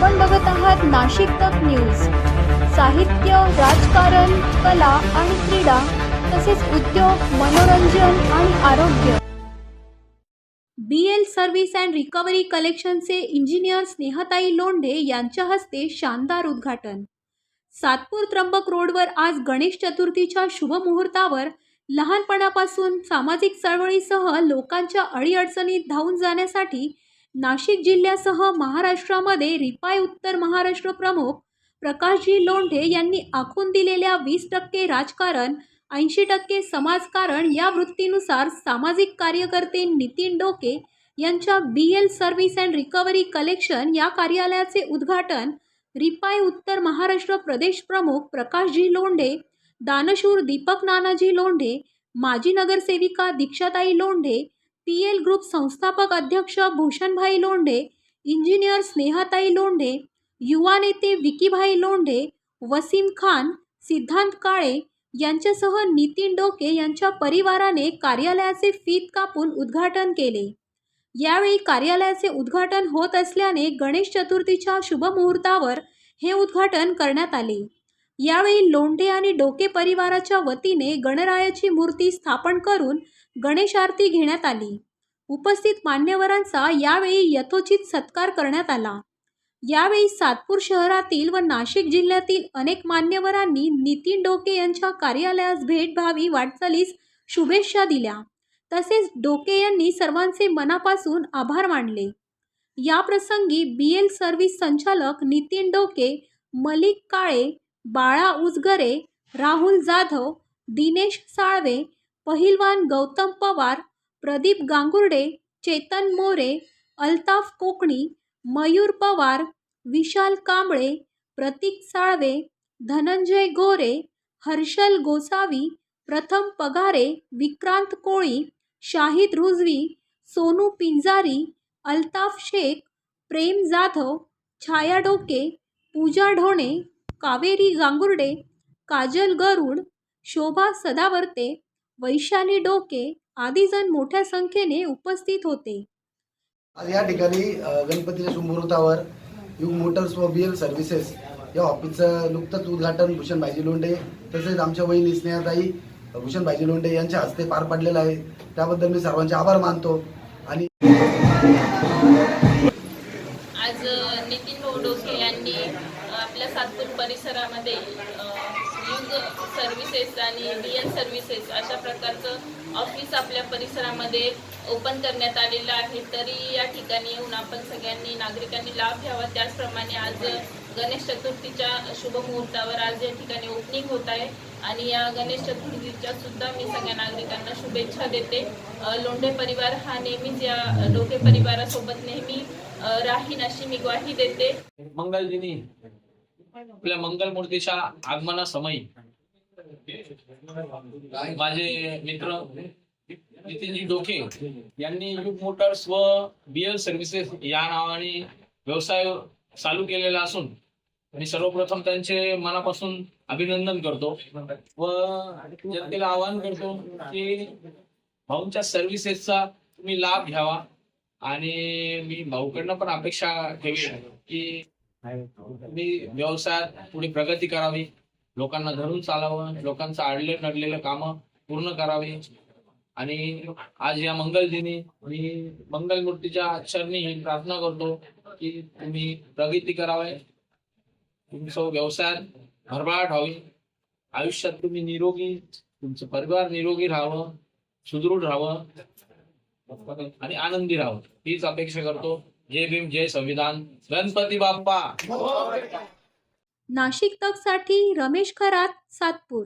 आपण बघत आहात नाशिक तक न्यूज. साहित्य राजकारण कला आणि क्रीडा तसेच उद्योग मनोरंजन आणि आरोग्य. B L service and recovery कलेक्शनचे engineer स्नेहताई Londhe यांच्या हस्ते शानदार उद्घाटन. सातपूर त्र्यंबक रोडवर आज गणेश चतुर्थीच्या शुभमुहूर्तावर लहानपणापासून सामाजिक चळवळीसह लोकांच्या अडीअडचणीत धावून जाण्यासाठी नाशिक जिल्ह्यासह महाराष्ट्रामध्ये रिपाय उत्तर महाराष्ट्र प्रमुख प्रकाशजी लोंढे यांनी आखून दिलेल्या वीस टक्के राजकारण ऐंशी टक्के समाजकारण या वृत्तीनुसार सामाजिक कार्यकर्ते नितीन डोके यांच्या B L service and recovery collection या कार्यालयाचे उद्घाटन रिपाय उत्तर महाराष्ट्र प्रदेश प्रमुख प्रकाशजी लोंढे दानशूर दीपक नानाजी लोंढे माजी नगरसेविका दीक्षाताई लोंढे पी एल ग्रुप संस्थापक अध्यक्ष भूषणभाई लोंढे इंजिनियर स्नेहाताई लोंढे युवा नेते विकीभाई लोंढे वसीम खान सिद्धांत काळे यांच्यासह नितीन डोके यांच्या परिवाराने कार्यालयाचे फीत कापून उद्घाटन केले. यावेळी कार्यालयाचे उद्घाटन होत असल्याने गणेश चतुर्थीच्या शुभमुहूर्तावर हे उद्घाटन करण्यात आले. यावेळी लोंढे आणि डोके परिवाराच्या वतीने गणरायाची मूर्ती स्थापन करून गणेश आरती घेण्यात आली. उपस्थित मान्यवरांचा यावेळी यथोचित सत्कार करण्यात आला. यावेळी सातपूर शहरातील व नाशिक जिल्ह्यातील अनेक मान्यवरांनी नितीन डोके यांच्या कार्यालयास भेट भावी वाटचालीस शुभेच्छा दिल्या. तसेच डोके यांनी सर्वांचे मनापासून आभार मानले. या प्रसंगी बी एल सर्व्हिस संचालक नितीन डोके मलिक काळे बाळा उजगरे राहुल जाधव दिनेश साळवे पहिलवान गौतम पवार प्रदीप गांगुर्डे चेतन मोरे अल्ताफ कोकणी मयूर पवार विशाल कांबळे प्रतीक साळवे धनंजय गोरे हर्षल गोसावी प्रथम पगारे विक्रांत कोळी शाहिद रुजवी सोनू पिंजारी अल्ताफ शेख प्रेम जाधव छाया डोके पूजा ढोणे कावेरी गांगुर्डे काजल गरुड शोभा सदावर्ते वैशाली डोके आदी जण मोठ्या संख्येने उपस्थित होते. आज या ठिकाणी गणपतीच्या शुभमुहूर्तावर युग मोटर्स व बी एल सर्व्हिसेस या ऑफिसचं नुकतंच उद्घाटन भूषण भाईजी लोंढे तसेच आमच्या वहिनी स्नेहाताई भूषण भाईजी लोंढे यांच्या हस्ते पार पडलेलं आहे. त्याबद्दल मी सर्वांचे आभार मानतो आणि आज नितीन भाऊ डोके यांनी आपल्या सातपूर परिसरामध्ये युग सर्व्हिसेस आणि बी एन सर्व्हिसेस अशा प्रकारचं ऑफिस आपल्या परिसरामध्ये ओपन करण्यात आलेलं आहे. तरी या ठिकाणी येऊन आपण सगळ्यांनी नागरिकांनी लाभ घ्यावा. त्याचप्रमाणे आज गणेश चतुर्थीच्या शुभमुहूर्तावर आज या ठिकाणी ओपनिंग होत आहे. आणि या गणेश चतुर्थीच्या सुद्धा मी सगळ्या नागरिकांना शुभेच्छा देते. लोंढे परिवार हा नेहमीच या डोके परिवारासोबत नेहमी राहीन अशी मी ग्वाही देते. मंगलदिनी आपल्या मंगलमूर्तीच्या आगमनासमयी माझे मित्र नितीनजी डोके यांनी युग मोटर्स व बीएल सर्व्हिसेस या नावाने व्यवसाय चालू केलेला असून मी सर्वप्रथम त्यांचे मनापासून अभिनंदन करतो व जनतेला आवाहन करतो की भाऊंच्या सर्व्हिसेसचा तुम्ही लाभ घ्यावा. आणि मी भाऊकडनं पण अपेक्षा ठेवी की तुम्ही व्यवसायात पुढे प्रगती करावी लोकांना धरून चालावं लोकांचं आडले नडलेलं कामं पूर्ण करावी. आणि आज या मंगलदिनी मी मंगलमूर्तीच्या चरणी ही प्रार्थना करतो की तुम्ही प्रगती करावे तुमचं व्यवसायात भरभराट व्हावी. आयुष्यात तुम्ही निरोगी तुमचं परिवार निरोगी राहावं सुदृढ राहावं. आणि आनंदी राहावं हीच अपेक्षा करतो. जय भीम जय संविधान. गणपती बाप्पा! नाशिक तकसाठी रमेश खरात सातपूर